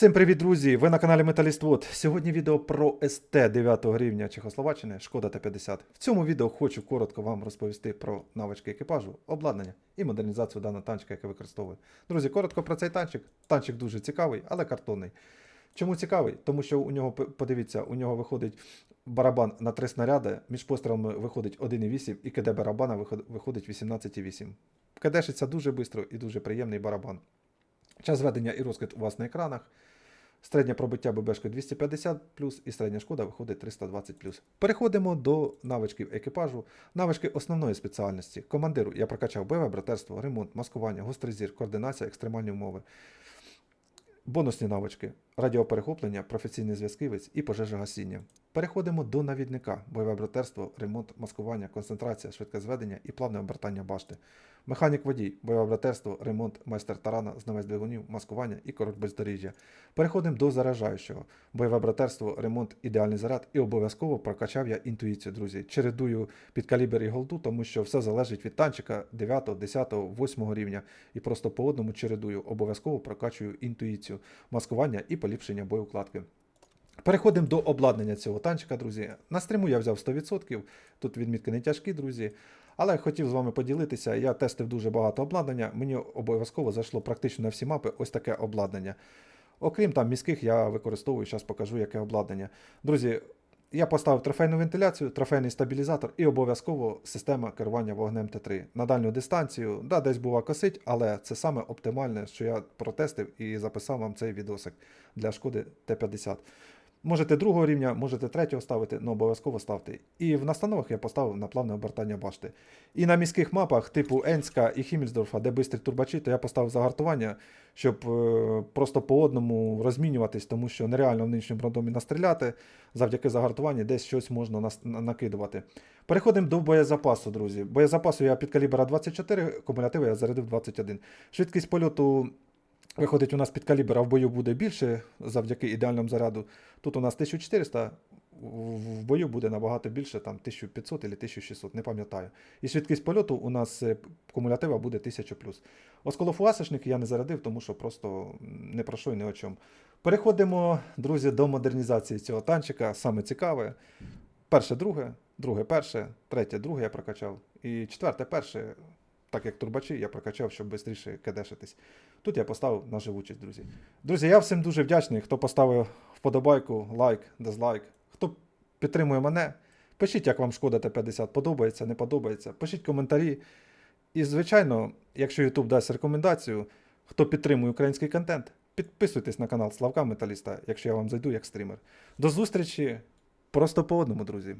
Всім привіт, друзі! Ви на каналі Металіствод. Сьогодні відео про СТ 9 рівня Чехословаччини Шкода Т-50. В цьому відео хочу коротко вам розповісти про навички екіпажу, обладнання і модернізацію даного танчика, який використовую. Друзі, коротко про цей танчик. Танчик дуже цікавий, але картонний. Чому цікавий? Тому що у нього, подивіться, у нього виходить барабан на три снаряди, між пострілами виходить 1,8 і КД барабана виходить 18,8. КДшиться дуже швидко і дуже приємний барабан. Час ведення і розкид у вас на екранах. Середнє пробиття ББшки 250 і середня шкода виходить 320 Переходимо до навичків екіпажу. Навички основної спеціальності. Командиру я прокачав бойове братерство, ремонт, маскування, гострий зір, координація, екстремальні умови. Бонусні навички: радіоперехоплення, професійний зв'язківець і пожежогасіння. Переходимо до навідника: бойове братерство, ремонт, маскування, концентрація, швидке зведення і плавне обертання башти. Механік водій, бойове братерство, ремонт, майстер тарана, знавець двигунів, маскування і короть бездоріжжя. Переходимо до заражаючого. Бойове братерство, ремонт, ідеальний заряд і обов'язково прокачав я інтуїцію, друзі. Чередую під калібр і голду, тому що все залежить від танчика 9, 10, 8 рівня. І просто по одному чередую. Обов'язково прокачую інтуїцію, маскування і поліпшення боєукладки. Переходимо до обладнання цього танчика, друзі. На стриму я взяв 100%. Тут відмітки не тяжкі, друзі. Але хотів з вами поділитися. Я тестив дуже багато обладнання. Мені обов'язково зайшло практично на всі мапи ось таке обладнання. Окрім там міських, я використовую, зараз покажу, яке обладнання. Друзі, я поставив трофейну вентиляцію, трофейний стабілізатор і обов'язково система керування вогнем Т3. На дальню дистанцію, да, десь бува косить, але це саме оптимальне, що я протестив і записав вам цей відосик для шкоди Т-50. Можете другого рівня, можете третього ставити, але обов'язково ставте. І в настановах я поставив на плавне обертання башти. І на міських мапах, типу Енська і Хіммельсдорфа, де бистрі турбачі, то я поставив загартування, щоб е, просто по одному розмінюватись, тому що нереально в нинішньому рандомі настріляти. Завдяки загартуванню десь щось можна накидувати. Переходимо до боєзапасу, друзі. Боєзапасу я під калібра 24, кумулятиви я зарядив 21. Швидкість польоту Виходить, у нас під калібр, в бою буде більше завдяки ідеальному заряду. Тут у нас 1400, в в бою буде набагато більше, там 1500 або 1600, не пам'ятаю. І швидкість польоту у нас е, кумулятива буде 1000 плюс. Осколофуасишник я не зарядив, тому що просто не про що і не о чому. Переходимо, друзі, до модернізації цього танчика. Саме цікаве. Перше, друге, друге, перше, третє, друге я прокачав. І четверте, перше, так як турбачі, я прокачав, щоб швидше кедешитись. Тут я поставив на живучість, друзі. Друзі, я всім дуже вдячний, хто поставив вподобайку, лайк, дизлайк, хто підтримує мене. Пишіть, як вам шкода Т-50, подобається, не подобається. Пишіть коментарі. І, звичайно, якщо YouTube дасть рекомендацію, хто підтримує український контент, підписуйтесь на канал Славка Металіста, якщо я вам зайду як стрімер. До зустрічі просто по одному, друзі.